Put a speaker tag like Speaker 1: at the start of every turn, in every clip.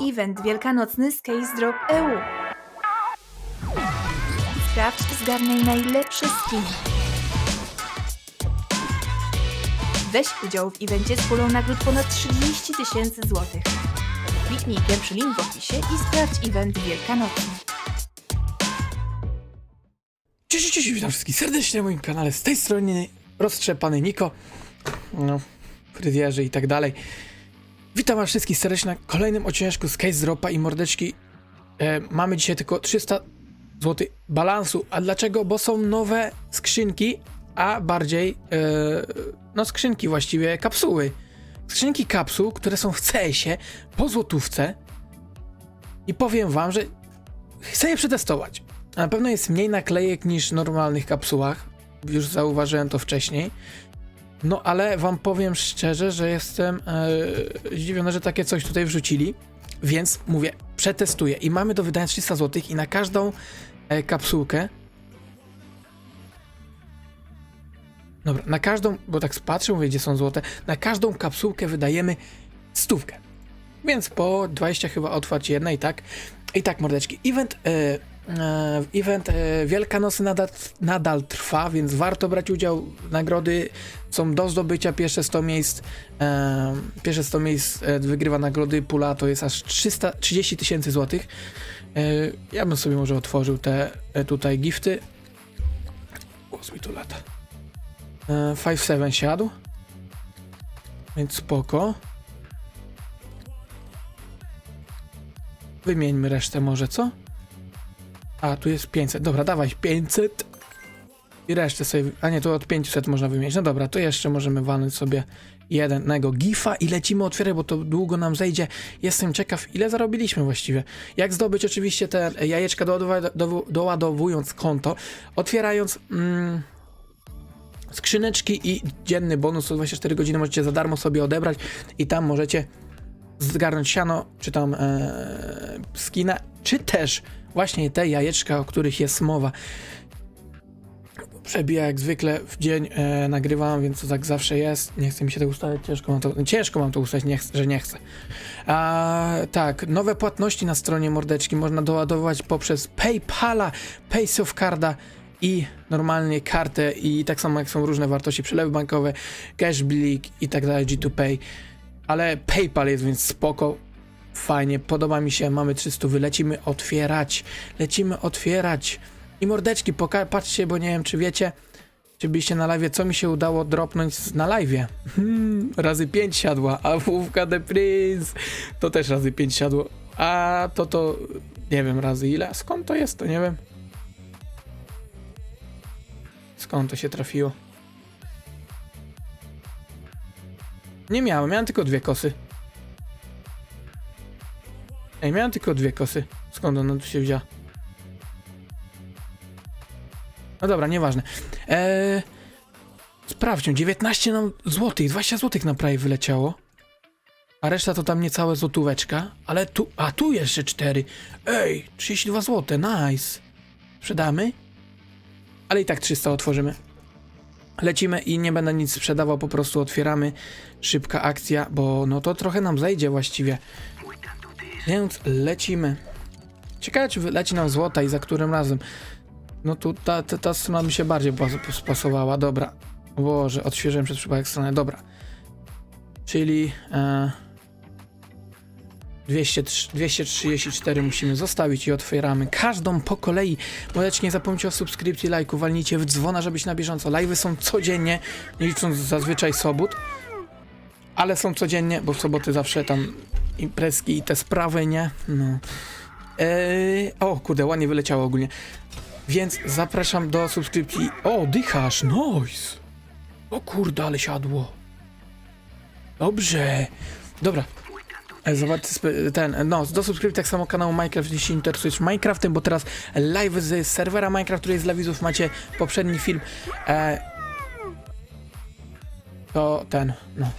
Speaker 1: Event wielkanocny Case Drop EU. Sprawdź zgarnij najlepszy skin. Weź udział w evencie z pulą nagród ponad 30 tysięcy złotych. Kliknij pierwszy link w opisie i sprawdź event wielkanocny.
Speaker 2: Cześć, cześć, witam wszystkich serdecznie na moim kanale. Z tej strony roztrzepany Niko, no, fryzjerzy i tak dalej. Witam was wszystkich serdecznie na kolejnym odcinku z Case Dropa i mordeczki. E, mamy dzisiaj tylko 300 zł balansu. A dlaczego? Bo są nowe skrzynki, a bardziej, e, no skrzynki właściwie, kapsuły. Skrzynki kapsuł, które są w CS-ie po złotówce. I powiem wam, że chcę je przetestować. Na pewno jest mniej naklejek niż w normalnych kapsułach. Już zauważyłem to wcześniej. No ale wam powiem szczerze, że jestem e, zdziwiony, że takie coś tutaj wrzucili. Więc mówię, przetestuję. I mamy do wydania 300 zł i na każdą e, kapsułkę. Dobra, na każdą, bo tak patrzę, mówię, gdzie są złote. Na każdą kapsułkę wydajemy stówkę. Więc po 20 chyba otwarć jedna i tak. I tak, mordeczki. Event, e, event e, Wielkanocy nadal, nadal trwa, więc warto brać udział. Nagrody są do zdobycia. Pierwsze 100 miejsc, e, pierwsze 100 miejsc e, wygrywa nagrody. Pula to jest aż 330 tysięcy złotych. E, ja bym sobie może otworzył te e, tutaj gifty. Głos mi tu lata. E, 5-7 siadł. Więc spoko. Wymieńmy resztę może, co? A, tu jest 500. Dobra, dawaj 500. I resztę sobie... A nie, tu od 500 można wymienić. No dobra, to jeszcze możemy walnąć sobie jednego gifa i lecimy otwierać, bo to długo nam zejdzie. Jestem ciekaw, ile zarobiliśmy właściwie. Jak zdobyć oczywiście te jajeczka doładowując konto, otwierając... Mm, skrzyneczki i dzienny bonus 124 godziny możecie za darmo sobie odebrać i tam możecie zgarnąć siano, czy tam e, skina, czy też właśnie te jajeczka, o których jest mowa. Przebija jak zwykle w dzień e, nagrywam, więc to tak zawsze jest. Nie chce mi się tego ustawiać, ciężko mam to, ciężko mam to ustawić, nie chcę, że nie chcę. A, tak, nowe płatności na stronie mordeczki można doładować poprzez PayPala, PaySoftCarda i normalnie kartę i tak samo jak są różne wartości, przelewy bankowe, cashblick i tak dalej, G2Pay ale PayPal jest więc spoko, fajnie, podoba mi się, mamy 300, lecimy otwierać, lecimy otwierać i mordeczki, patrzcie, bo nie wiem czy wiecie, czy byliście na live, co mi się udało dropnąć na live. Hmm, razy 5 siadła, a Wówka The Prince to też razy 5 siadło, a to to nie wiem razy ile, skąd to jest, to nie wiem. Skąd to się trafiło? Nie miałem, miałem tylko dwie kosy. Ej, miałem tylko dwie kosy. Skąd ona tu się wzięła? No dobra, nieważne. Eee, sprawdźmy, 19 nam złotych, 20 złotych nam prawie wyleciało. A reszta to tam niecałe złotóweczka. Ale tu, a tu jeszcze 4. Ej, 32 złote, nice. Sprzedamy? Ale i tak 300 otworzymy. Lecimy i nie będę nic sprzedawał, po prostu otwieramy. Szybka akcja, bo no to trochę nam zejdzie właściwie. Więc lecimy. Ciekawe, czy wyleci nam złota i za którym razem. No tu ta, ta, ta strona mi się bardziej pas- spasowała. Dobra. Boże, odświeżyłem przez przypadek stronę. Dobra. Czyli... E, 200, 234 musimy zostawić i otwieramy każdą po kolei. Możecie nie zapomnieć o subskrypcji, lajku, walnijcie w dzwona, żeby być na bieżąco. Live'y są codziennie, nie licząc zazwyczaj sobot, ale są codziennie, bo w soboty zawsze tam imprezki i te sprawy, nie? No. Eee, o, kurde, ładnie wyleciało ogólnie. Więc zapraszam do subskrypcji. O, dychasz, nice! O kurde, ale siadło. Dobrze. Dobra, E, Zobaczcie sp- ten, no, do subskrypcji tak samo kanału Minecraft, jeśli się interesujesz Minecraftem, bo teraz live z serwera Minecraft, który jest dla widzów, macie poprzedni film. E, to ten, no.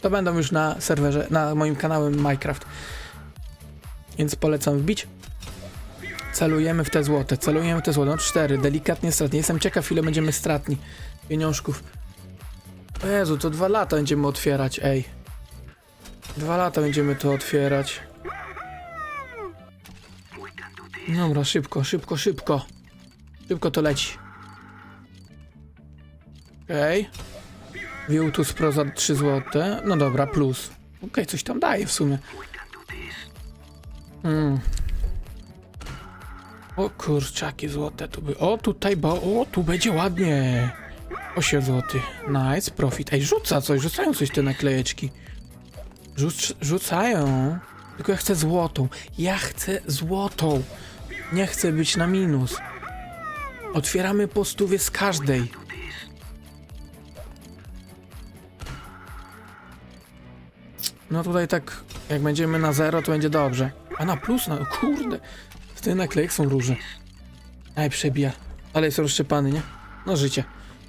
Speaker 2: To będą już na serwerze, na moim kanale Minecraft. Więc polecam wbić. Celujemy w te złote, celujemy w te złote. No cztery, delikatnie stratnie. Jestem ciekaw, ile będziemy stratni pieniążków. O Jezu, to dwa lata będziemy otwierać, ej. Dwa lata będziemy to otwierać. Dobra, szybko, szybko, szybko. Szybko to leci. Okej. Okay. tu Pro za 3 złote. No dobra, plus. Okej, coś tam daje w sumie. Mm. O kurczaki złote tu by. O tutaj, bo o tu będzie ładnie. 8 zł. Nice, profit. Ej, rzuca coś, rzucają coś te naklejeczki. Rzuc rzucają. Tylko ja chcę złotą. Ja chcę złotą. Nie chcę być na minus. Otwieramy po stówie z każdej. No tutaj tak, jak będziemy na zero, to będzie dobrze. A na plus, no kurde. Z tych naklejek są róże. Aj, przebija. Ale jest rozszczepany, nie? No życie.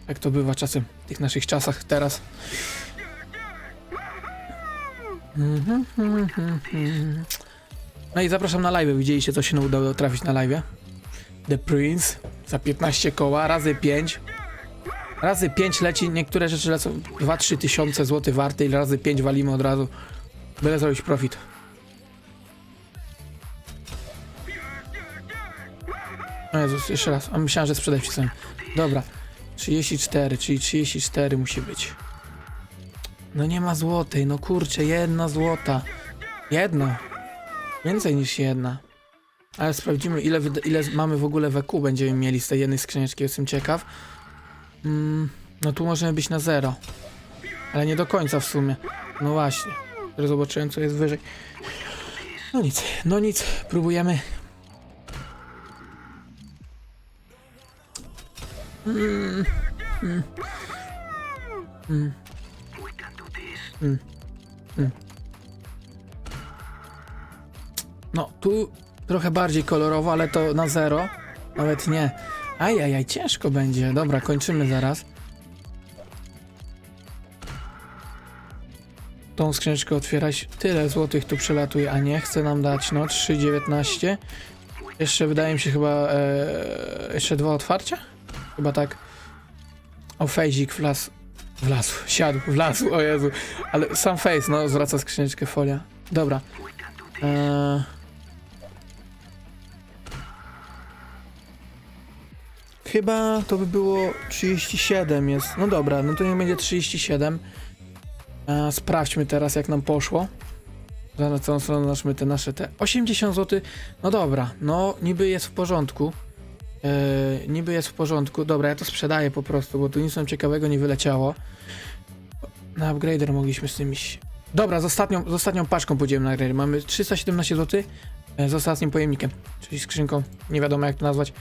Speaker 2: Jak to bywa czasem w tych naszych czasach teraz. No i zapraszam na live. Widzieliście, co się udało trafić na live? The Prince za 15 koła, razy 5. Razy 5 leci, niektóre rzeczy lecą 2-3 tysiące złotych warte i razy 5 walimy od razu. Byle zrobić profit. O Jezus, jeszcze raz. A myślałem, że sprzedać wcisnąłem. Dobra. 34, czyli 34 musi być. No nie ma złotej, no kurczę, jedna złota. Jedna. Więcej niż jedna. Ale sprawdzimy, ile, ile mamy w ogóle WQ będziemy mieli z tej jednej skrzyneczki, jestem ciekaw. Mm, no tu możemy być na zero. Ale nie do końca w sumie. No właśnie. Teraz zobaczyłem, co jest wyżej. No nic, no nic, próbujemy. Mm, mm, mm, mm, mm. No, tu trochę bardziej kolorowo, ale to na zero. Nawet nie. Ajajaj, ciężko będzie. Dobra, kończymy zaraz. Tą skrzyneczkę otwierać. Tyle złotych tu przelatuje, a nie chce nam dać, no 3,19. Jeszcze wydaje mi się chyba e, jeszcze dwa otwarcia? Chyba tak. O, fejzik wlazł. Wlazł, siadł, wlazł, o Jezu. Ale sam face, no, zwraca skrzyneczkę folia. Dobra. Eee... Chyba to by było 37 jest. No dobra, no to niech będzie 37. E, sprawdźmy teraz jak nam poszło. Zaraz całą stronę te nasze te 80 zł. No dobra, no niby jest w porządku. E, niby jest w porządku. Dobra, ja to sprzedaję po prostu, bo tu nic nam ciekawego nie wyleciało. Na upgrader mogliśmy z tym iść. Dobra, z ostatnią, z ostatnią paczką pójdziemy na upgrader. Mamy 317 zł e, z ostatnim pojemnikiem, czyli skrzynką, nie wiadomo jak to nazwać.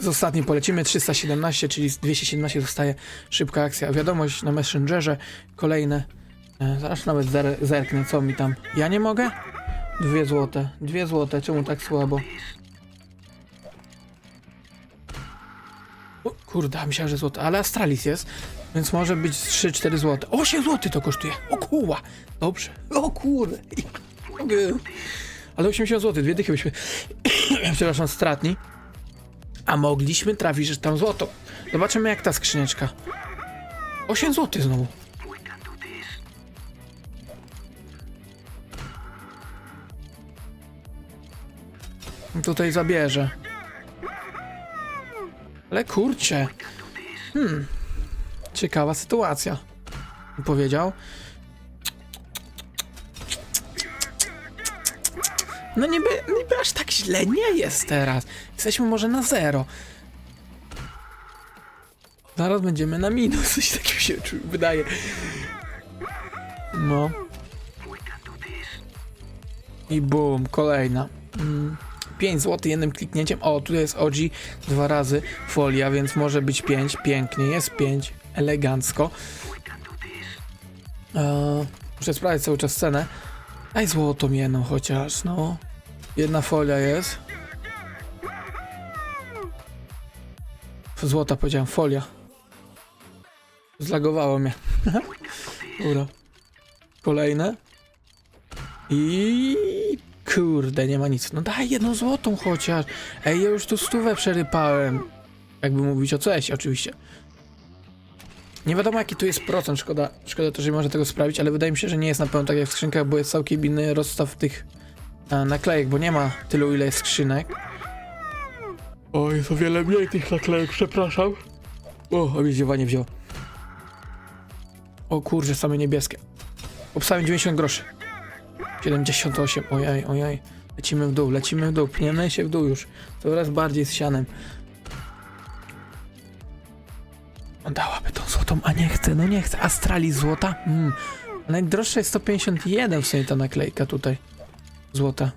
Speaker 2: Z ostatnim polecimy 317, czyli z 217 zostaje szybka akcja. Wiadomość na Messengerze, kolejne. E, zaraz nawet zer zerknę, co mi tam. Ja nie mogę? Dwie złote. Dwie złote, czemu tak słabo? Kurde, myślałem, że złote, ale Astralis jest, więc może być 3-4 złote. 8 zł to kosztuje. O kuła. Dobrze. O kurde. Ale 80 zł, dwie dychy byśmy, przepraszam, stratni. A mogliśmy trafić, że tam złoto. Zobaczymy jak ta skrzyneczka. 8 zł znowu. Tutaj zabierze. Ale kurczę. Hmm. Ciekawa sytuacja. Powiedział. No niby, niby aż tak źle nie jest teraz. Jesteśmy może na zero. Zaraz będziemy na minus, coś takiego się wydaje. No. I boom, kolejna. Mm. 5 zł jednym kliknięciem. O, tutaj jest OG dwa razy folia, więc może być 5. Pięknie, jest 5. Elegancko. Eee, muszę sprawdzić cały czas cenę. Daj złotą jedną chociaż, no. Jedna folia jest. Złota powiedziałem, folia. Zlagowało mnie. Dobra. Kolejne. I kurde, nie ma nic. No daj jedną złotą chociaż. Ej, ja już tu stówę przerypałem. Jakby mówić o coś, oczywiście. Nie wiadomo jaki tu jest procent, szkoda, szkoda to, że nie można tego sprawdzić, ale wydaje mi się, że nie jest na pewno tak jak w skrzynkach, bo jest całkiem inny rozstaw tych e, naklejek, bo nie ma tylu ile jest skrzynek. O, jest o wiele mniej tych naklejek, przepraszam. O, obieździewanie wziął. O kurczę, same niebieskie. Obstawiam 90 groszy. 78, ojej, ojej. Lecimy w dół, lecimy w dół, pniemy się w dół już. Coraz bardziej z sianem. Dałaby tą złotą, a nie chce, no nie chce. Astrali złota? Mm. Najdroższa jest 151 w sumie ta naklejka tutaj. Złota.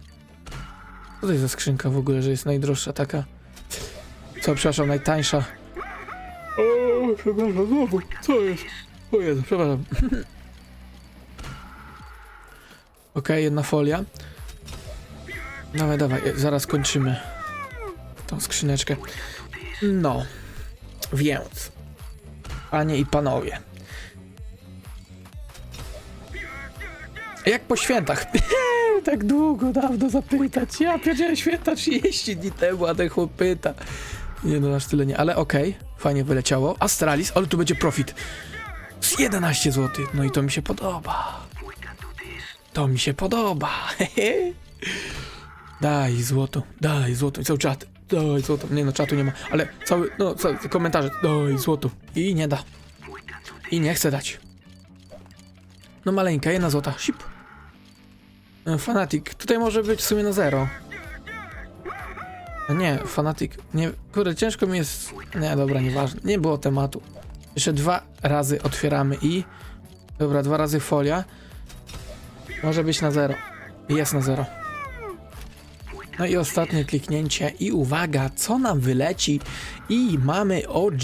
Speaker 2: Co to jest za skrzynka w ogóle, że jest najdroższa taka? Co, przepraszam, najtańsza. O, przepraszam, znowu, co jest? O Jezu, przepraszam. Okej, jedna folia. Dawaj, dawaj, zaraz kończymy tą skrzyneczkę. No, więc, panie i panowie. Jak po świętach? tak długo, dawno zapytać. Ja pierdzielę święta 30 dni temu, a ten chłop pyta. Nie no, aż tyle nie, ale okej, fajnie wyleciało. Astralis, ale tu będzie profit. Z 11 zł, no i to mi się podoba. To mi się podoba. daj złoto, daj złoto. I cały czat, daj złoto. Nie no, czatu nie ma, ale cały, no, cały komentarze, daj złoto. I nie da. I nie chce dać. No maleńka, jedna złota, sip. E, Fanatic, tutaj może być w sumie na zero. No nie, Fanatic, nie, kurde, ciężko mi jest, nie, dobra, nieważne, nie było tematu. Jeszcze dwa razy otwieramy i, dobra, dwa razy folia. Może być na zero. Jest na zero. No i ostatnie kliknięcie i uwaga, co nam wyleci i mamy OG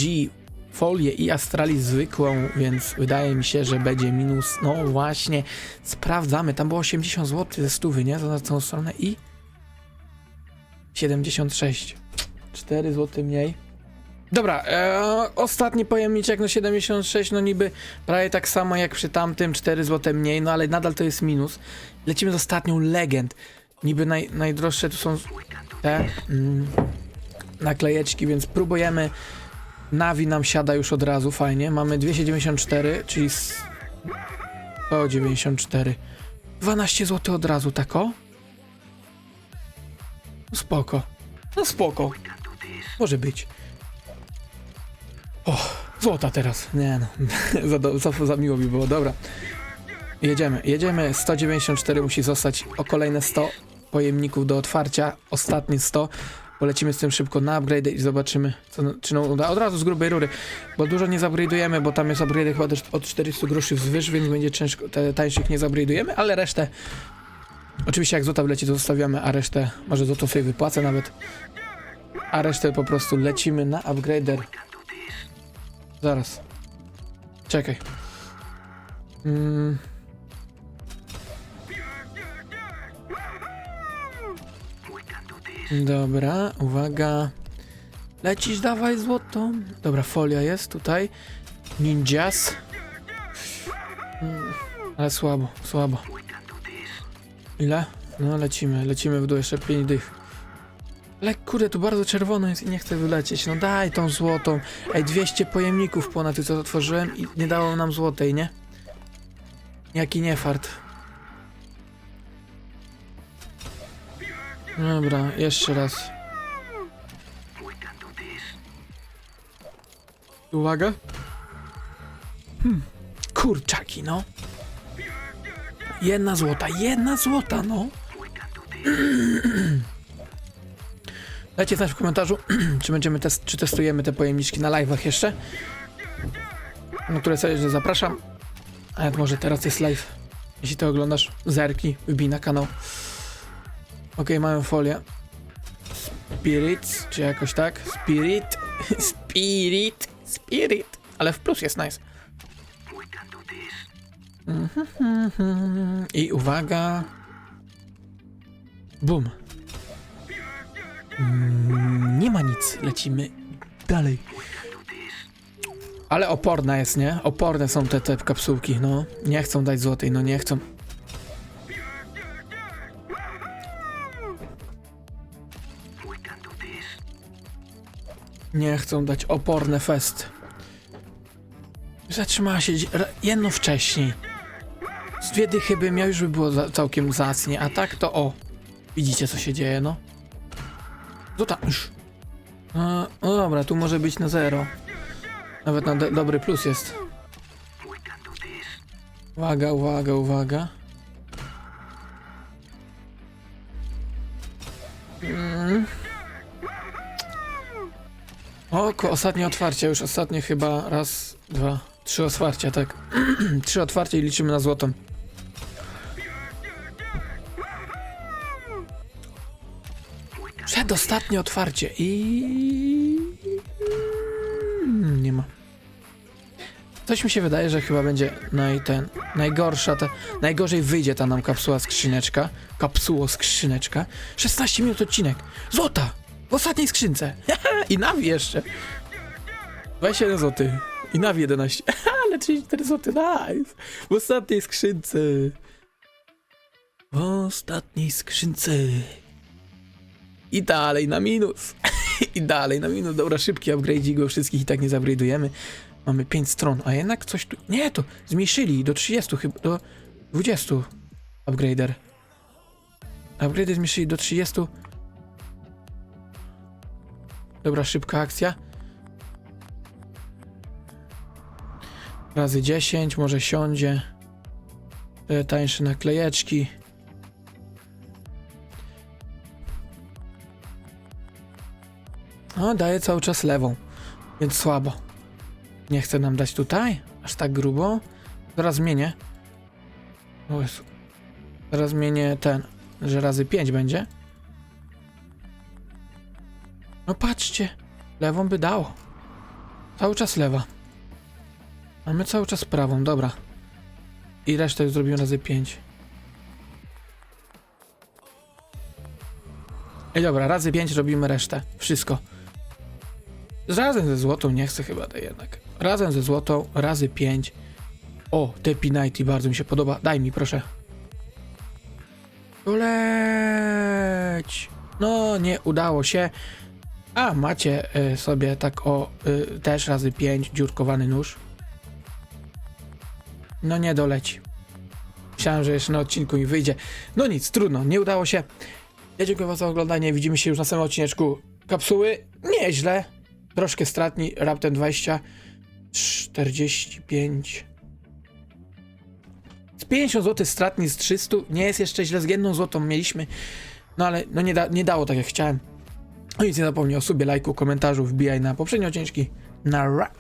Speaker 2: folię i Astralis zwykłą, więc wydaje mi się, że będzie minus, no właśnie, sprawdzamy, tam było 80 zł ze stówy, nie, na tą stronę i 76, 4 zł mniej. Dobra, e, ostatni pojemniczek, no 76, no niby prawie tak samo jak przy tamtym, 4 zł mniej, no ale nadal to jest minus. Lecimy z ostatnią legend. Niby naj, najdroższe tu są te mm, naklejeczki, więc próbujemy. Navi nam siada już od razu, fajnie. Mamy 294, czyli 194. 12 zł od razu, tako? No spoko. No spoko. Może być. O, złota teraz. Nie no, za, do- za, za miło mi było, dobra. Jedziemy, jedziemy. 194 musi zostać o kolejne 100 pojemników do otwarcia. Ostatnie 100. Polecimy z tym szybko na upgrade i zobaczymy, co, czy nam uda. Od razu z grubej rury, bo dużo nie zupgrade'ujemy, bo tam jest upgrade chyba też od 400 groszy wzwyż, więc będzie ciężko, te tańszych nie zupgrade'ujemy, ale resztę oczywiście jak złota wleci to zostawiamy, a resztę może złoto sobie wypłacę nawet. A resztę po prostu lecimy na upgrader. Zaraz. Czekaj. Mm. Dobra, uwaga. Lecisz, dawaj złoto. Dobra, folia jest tutaj. Ninjas. Mm, ale słabo, słabo. Ile? No lecimy, lecimy w dół, jeszcze 5 dych. Ale kurde, tu bardzo czerwono jest i nie chcę wylecieć. No daj tą złotą. Ej, 200 pojemników ponad co otworzyłem i nie dało nam złotej, nie? Jaki niefart. Dobra, jeszcze raz. Uwaga. Hmm. Kurczaki, no. Jedna złota, jedna złota, no. Dajcie znać w komentarzu, czy będziemy test, czy testujemy te pojemniczki na live'ach jeszcze. Na które serdecznie zapraszam. A jak może teraz jest live. Jeśli to oglądasz, zerknij, wbij na kanał. Ok, mamy folię. Spirit, czy jakoś tak? Spirit, spirit, spirit. Ale w plus jest nice. Mhm, mhm. I uwaga. Bum. Mm, Nie ma nic, lecimy dalej. Ale oporna jest, nie? Oporne są te, te kapsułki, no. Nie chcą dać złotej, no nie chcą. Nie chcą dać oporne fest. zatrzymała się jedno wcześniej. Z dwie dychy bym miał, już by było całkiem zacnie, a tak to o. Widzicie co się dzieje, no. Tam? Już. A, no dobra, tu może być na zero. Nawet na do, dobry plus jest. Uwaga, uwaga, uwaga. Mm. O, ko- ostatnie otwarcie, już ostatnie chyba raz, dwa, trzy otwarcia, tak. trzy otwarcia i liczymy na złotą. Przedostatnie otwarcie i... Nie ma. Coś mi się wydaje, że chyba będzie naj, ten, najgorsza, ta, najgorzej wyjdzie ta nam kapsuła skrzyneczka. Kapsuło skrzyneczka. 16 minut odcinek. Złota! W ostatniej skrzynce. I nawi jeszcze. 21 zł. I nawi 11. Ale 34 zł. Nice. W ostatniej skrzynce. W ostatniej skrzynce. I dalej na minus. I dalej na minus. Dobra, szybki upgrade go wszystkich i tak nie zupgrade'ujemy. Mamy 5 stron, a jednak coś tu... Nie, to zmniejszyli do 30 chyba, do 20 upgrader. Upgrade zmniejszyli do 30. Dobra, szybka akcja. Razy 10, może siądzie. Te tańsze naklejeczki. O, daje cały czas lewą, więc słabo. Nie chce nam dać tutaj? Aż tak grubo? Zaraz zmienię. O Jezu. Zaraz zmienię ten, że razy 5 będzie. No patrzcie, lewą by dało. Cały czas lewa. A my cały czas prawą, dobra. I resztę już zrobimy razy 5. I dobra, razy 5 robimy resztę. Wszystko. Razem ze złotą nie chcę chyba tej jednak. Razem ze złotą, razy 5. O, te P90 bardzo mi się podoba. Daj mi, proszę. Leć! No, nie udało się. A, macie y, sobie tak o, y, też razy 5 dziurkowany nóż. No nie doleci. Myślałem, że jeszcze na odcinku mi wyjdzie. No nic, trudno, nie udało się. Ja dziękuję wam za oglądanie. Widzimy się już na samym odcineczku kapsuły. Nieźle. Troszkę stratni. Raptem 20. 45. Z 50 zł stratni z 300. Nie jest jeszcze źle. Z jedną złotą mieliśmy. No ale no nie, da, nie dało tak jak chciałem. No nic nie zapomnij o lajku, komentarzu. Wbijaj na poprzednie odcinki. Na ra.